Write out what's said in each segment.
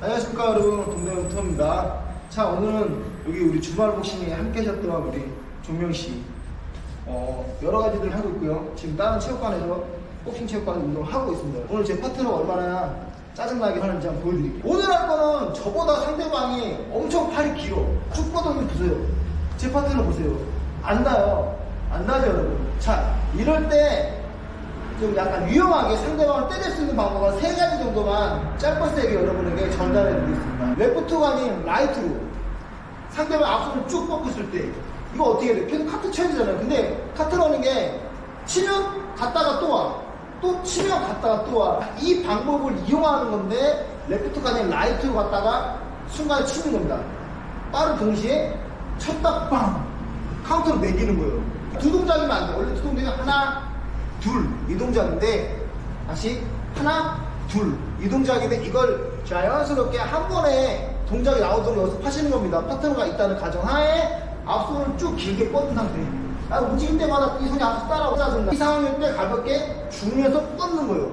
안녕하십니까 여러분. 동대문터입니다. 자 오늘은 여기 우리 주말 복싱에 함께 하셨던 우리 종명씨. 어, 여러 가지들 하고 있고요. 지금 다른 체육관에서 복싱 체육관에서 운동을 하고 있습니다. 오늘 제 파트너가 얼마나 짜증나게 하는지 한번 보여드릴게요. 오늘 할 거는 저보다 상대방이 엄청 팔이 길어. 쭉 뻗어서 보세요. 제 파트너 보세요. 안 나요. 안 나죠 여러분? 자 이럴 때 좀 약간 위험하게 상대방을 때릴 수 있는 방법은 세 가지 정도만 짧고 세게 여러분에게 전달해 드리겠습니다. 레프트가 아닌 라이트로 상대방 앞손을 쭉 뻗고 있을 때 이거 어떻게 해야 돼? 계속 카트 쳐야 되잖아요. 근데 카트라는 게 치면 갔다가 또 와. 또 치면 갔다가 또 와. 이 방법을 이용하는 건데 레프트가 아닌 라이트로 갔다가 순간에 치는 겁니다. 빠른 동시에 쳤다 빵 카운터로 매기는 거예요. 두 동작이면 안 돼. 원래 두 동작이 하나 둘 이 동작인데 다시 하나 둘 이 동작인데 이걸 자연스럽게 한 번에 동작이 나오도록 연습하시는 겁니다. 파트너가 있다는 가정하에 앞손을 쭉 길게 뻗은 상태. 아, 움직일 때마다 이 손이 앞서 따라오자든가 이 상황일 때 가볍게 주면서 뻗는 거예요.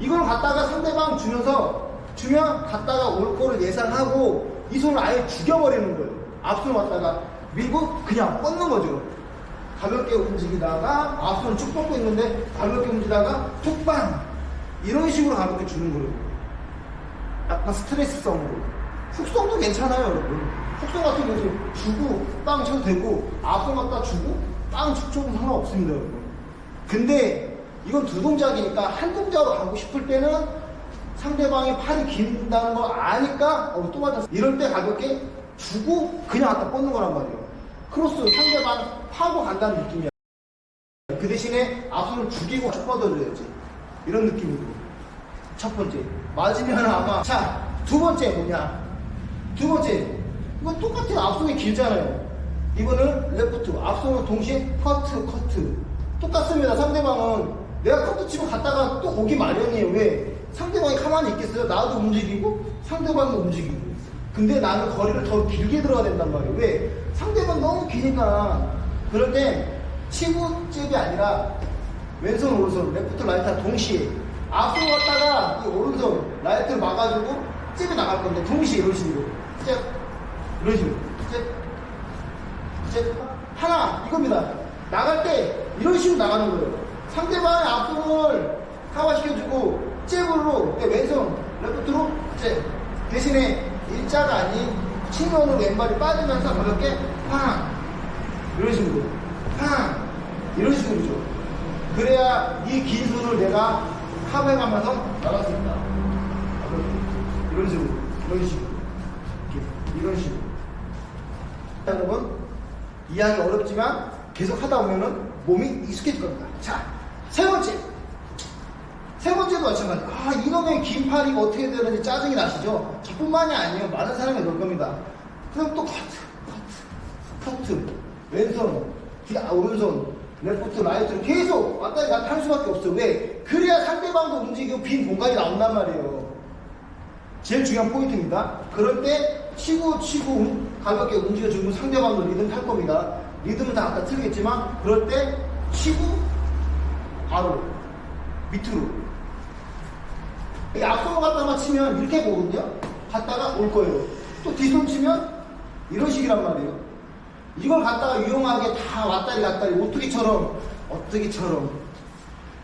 이걸 갖다가 상대방 주면서 주면 갔다가 올 거를 예상하고 이 손을 아예 죽여버리는 거예요. 앞손을 갖다가 밀고 그냥 뻗는 거죠 가볍게 움직이다가 앞손을 쭉 뻗고 있는데 가볍게 움직이다가 툭빵 이런 식으로 가볍게 주는 거예요. 약간 스트레스성으로. 훅성도 괜찮아요, 여러분. 훅성 같은 경우 주고 빵 쳐도 되고 앞손 갖다 주고 빵 쳐도 상관없습니다, 여러분. 근데 이건 두 동작이니까 한 동작으로 가고 싶을 때는 상대방이 팔이 긴다는 걸 아니까 어, 또 맞았어. 이럴 때 가볍게 주고 그냥 갖다 뻗는 거란 말이에요. 크로스 상대방 파고 간다는 느낌이야. 그 대신에 앞손을 죽이고 쭉 뻗어줘야지. 이런 느낌으로. 첫 번째. 맞으면 아마. 자, 두 번째 뭐냐. 두 번째. 이건 똑같아요. 앞손이 길잖아요. 이거는 레프트. 앞손은 동시에 커트, 커트. 똑같습니다. 상대방은 내가 커트 치고 갔다가 또 오기 마련이에요. 왜? 상대방이 가만히 있겠어요? 나도 움직이고 상대방도 움직이고. 근데 나는 거리를 더 길게 들어야 된단 말이에요. 왜? 상대방 너무 기니까. 그럴 때 치고 잽이 아니라 왼손 오른손 레프트 라이트 동시에 앞으로 갔다가 이 오른손 라이트를 막아주고 잽이 나갈 건데 동시에 이런 식으로. 잽. 이런 식으로. 잽. 잽. 하나 이겁니다. 나갈 때 이런 식으로 나가는 거예요. 상대방의 앞손을 카바시켜주고 잽으로 내 왼손 레프트로 잽. 대신에 일자가 아닌 측면으로 왼발이 빠지면서 가볍게 팡 이런 식으로 팡 이런 식으로죠. 그래야 이 긴 손을 내가 카베가면서 나갈 수 있다. 이런 식으로, 이런 식으로, 이런 식으로. 여러분 이해하기 어렵지만 계속 하다 보면은 몸이 익숙해질 겁니다. 자, 세 번째. 세 번째도 마찬가지. 아, 이놈의 긴 팔이 어떻게 되는지 짜증이 나시죠? 저뿐만이 아니에요. 많은 사람이 그럴 겁니다. 그럼 또 커트. 왼손, 뒤, 아, 오른손, 레프트, 라이트로 계속 왔다 갔다 할 수밖에 없어. 왜? 그래야 상대방도 움직이고 빈 공간이 나온단 말이에요. 제일 중요한 포인트입니다. 그럴 때 치고 치고 가볍게 움직여주면 상대방도 리듬 탈 겁니다. 리듬은 다 아까 틀리겠지만 그럴 때 치고 바로 밑으로 이 앞손 갖다가 치면 이렇게 보거든요. 갔다가 올 거예요. 또 뒷손 치면 이런 식이란 말이에요. 이걸 갖다가 유용하게 다 왔다리 갔다리 오뚜기처럼 어뜨기처럼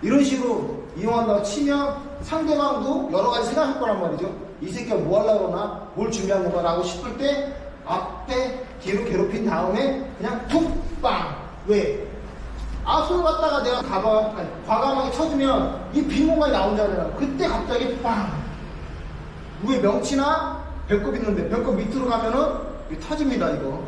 이런 식으로 이용한다고 치면 상대방도 여러 가지 생각할 거란 말이죠. 이 새끼가 뭐 하려고 그러나 뭘 준비한 건가 라고 싶을 때 앞에 뒤로 괴롭힌 다음에 그냥 툭 빵 왜? 앞손 갖다가 내가 가방, 아니, 과감하게 쳐주면 이 빈 공간이 나온잖아요. 그때 갑자기 빵! 위에 명치나 배꼽 있는데 배꼽 밑으로 가면은 터집니다, 이거.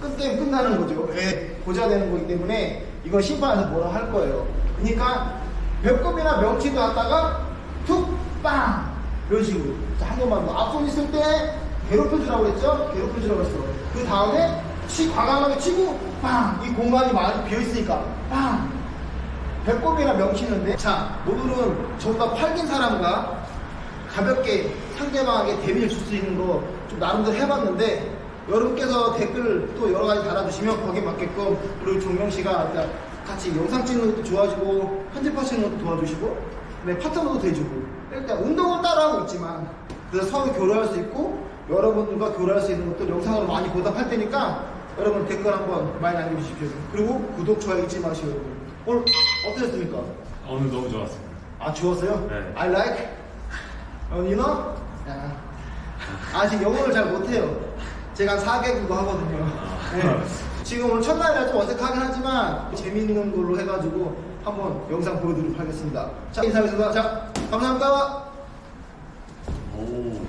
끝 게임 끝나는 거죠. 예, 고자 되는 거기 때문에 이건 심판에서 뭐라 할 거예요. 그러니까 배꼽이나 명치도 갖다가 툭! 빵! 이런 식으로. 자, 한 번만 더. 앞손 있을 때 괴롭혀주라고 그랬죠? 괴롭혀주라고 했어. 그 다음에 치, 과감하게 치고 빵! 이 공간이 많이 비어있으니까 빵! 배꼽이나 명치는데 자, 오늘은 저보다 팔긴 사람과 가볍게 상대방에게 데미를 줄 수 있는 거 좀 나름대로 해봤는데 여러분께서 댓글 또 여러 가지 달아주시면 거기에 맞게끔 우리 종명 씨가 일단 같이 영상 찍는 것도 도와주고 편집하시는 것도 도와주시고 네, 파트너도 돼주고 일단 운동은 따로 하고 있지만 그래서 서로 교류할 수 있고 여러분들과 교류할 수 있는 것도 영상으로 많이 보답할 테니까 여러분 댓글 한번 많이 남겨주십시오. 그리고 구독, 좋아요 잊지 마시고 여러분. 오늘 어떠셨습니까? 오늘 너무 좋았습니다. 아 좋았어요? 네. I like? 어, you know? 야. 아직 영어를 잘 못해요. 제가 4개국어 하거든요. 아. 네. 지금 오늘 첫날이라 좀 어색하긴 하지만 재미있는 걸로 해가지고 한번 영상 보여드리도록 하겠습니다. 자 인사하겠습니다. 자 감사합니다. 오.